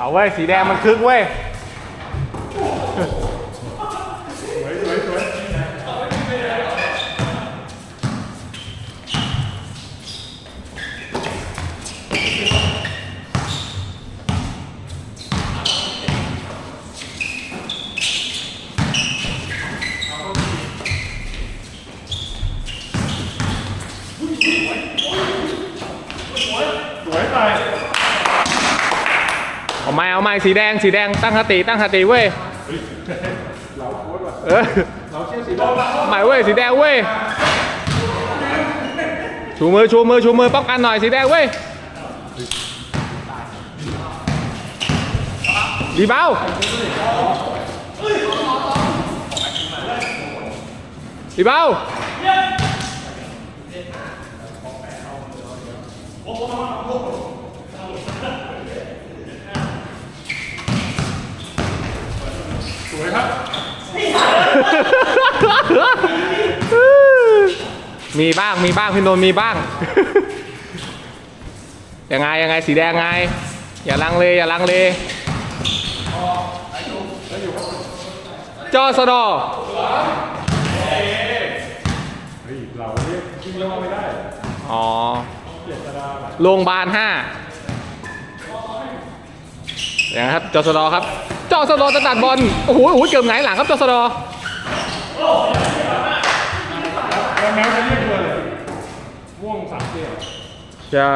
เอาไว้สีแดงมันคึกเว้ย เอาไม้เอาไม้สีแดงสีแดงตั้งสติตั้งสติเว้ยเราโค้ดว่ะเออเราเชื่อสีดำหมายเว้ยสีแดงเว้ยชูมือชูมือชูมือป้องกันหน่อยสีแดงเว้ยดีเบาดีเบา สวยครับ มีบ้างมีบ้างพี่นนท์มีบ้าง ยังไงยังไงสีแดงไง อย่าลังเลอย่าลังเลจอสดอเฮ้ยเราเนี่ยยิงแล้วไม่ได้ อ๋อ โรงพยาบาลห้าอย่างนะครับจอสดอครับจอสดอจะตัดบอลโอ้โหโอ้โหเกือบหงายหลังครับจอสดอแล้วแม้จะเรียกตัวเลยม่วงสามเกียร์ใช่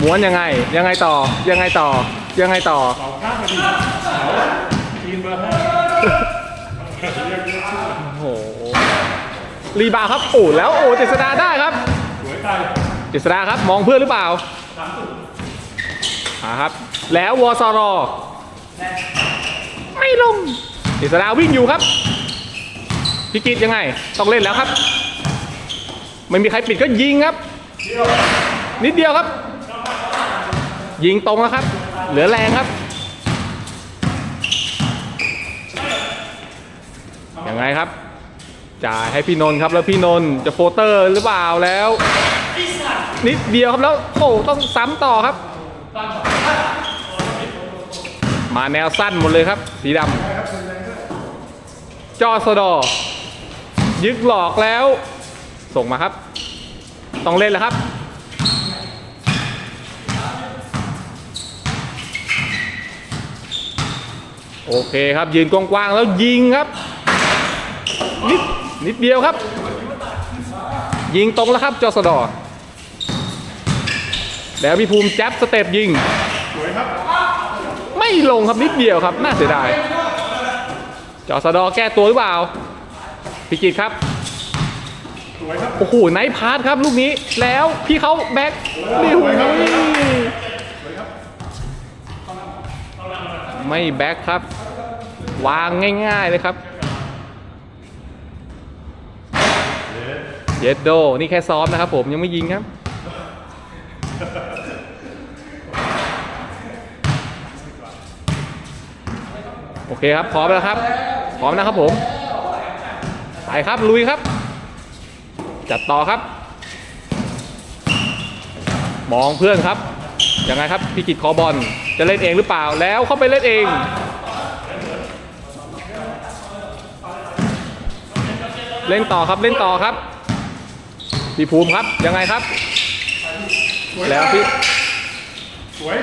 ม้วนยังไงยังไงต่อยังไงต่อยังไงต่อเราข้ามมาดิเราทีมเบอร์ห้าเรียกเรียกชื่อ โอ้โห รีบาวครับ โอ้แล้วโอ้เจษดาได้ครับเจษดาครับมองเพื่อนหรือเปล่าอ่าครับ แล้ววอซรอไม่ลงเจษดาวิ่งอยู่ครับพิกิตยังไง ต้องเล่นแล้วครับ ไม่มีใครปิดก็ยิงครับ นิดเดียวครับ ยิงตรงแล้วครับ เหลือแรงครับ ยังไงครับ จ่ายให้พี่นนท์ครับแล้วพี่นนท์จะโฟเตอร์หรือเปล่าแล้ว นิดเดียวครับแล้วโอ้ต้องซ้ำต่อครับ มาแนวสั้นหมดเลยครับ สีดำจอสดอ ยึกหลอกแล้ว ส่งมาครับ ต้องเล่นแล้วครับโอเคครับยืนกว้างๆแล้วยิงครับ นิดเดียวครับ ยิงตรงแล้วครับจอสดอแล้วพี่ภูมิแจ๊บสเต็ปยิง ไม่ลงครับนิดเดียวครับ น่าเสียดาย จอสดอแก้ตัวหรือเปล่าพิกิตครับโอ้โหไนท์พาร์ทครับลูกนี้แล้วพี่เขาแบ็คนี่หูไม่แบ็คครับ วางง่าย ๆ เลยครับ เยดโด นี่แค่ซ้อมนะครับผมยังไม่ยิงครับ โอเคครับ พร้อมแล้วครับ พร้อมนะครับผม ไปครับลุยครับ จัดต่อครับ มองเพื่อนครับยังไงครับพี่กิตขอบอลจะเล่นเองหรือเปล่าแล้วเข้าไปเล่นเองเล่นต่อครับเล่นต่อครับ พี่ภูมิครับยังไงครับ แล้วพี่สวย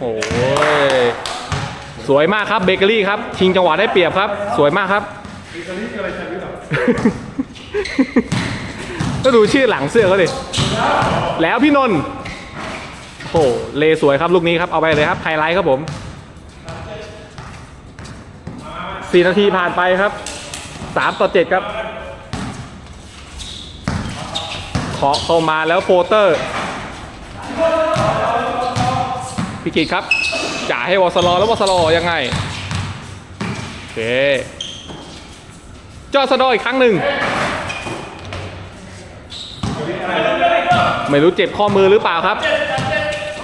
โอ้ยสวยมากครับเบเกอรี่ครับชิงจังหวะได้เปรียบครับ สวยมากครับอิตาลีคืออะไรแชมป์หรือเปล่าก็ดูชื่อหลังเสื้อเขาดิแล้วพี่นนท์โอ้โหเลสวยครับลูกนี้ครับเอาไปเลยครับไฮไลท์ครับผมสี่นาทีผ่านไปครับสามต่อเจ็ดครับ ขอเข้ามาแล้วโฟเตอร์พี่กิตครับจ่ายให้วอสลอแล้ววอสลอยังไงโอเคจอสดออีกครั้งหนึ่งไม่รู้เจ็บข้อมือหรือเปล่าครับ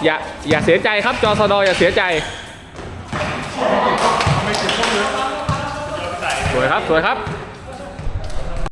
อย่าอย่าเสียใจครับจอสดออย่าเสียใจสวยครับสวยครับ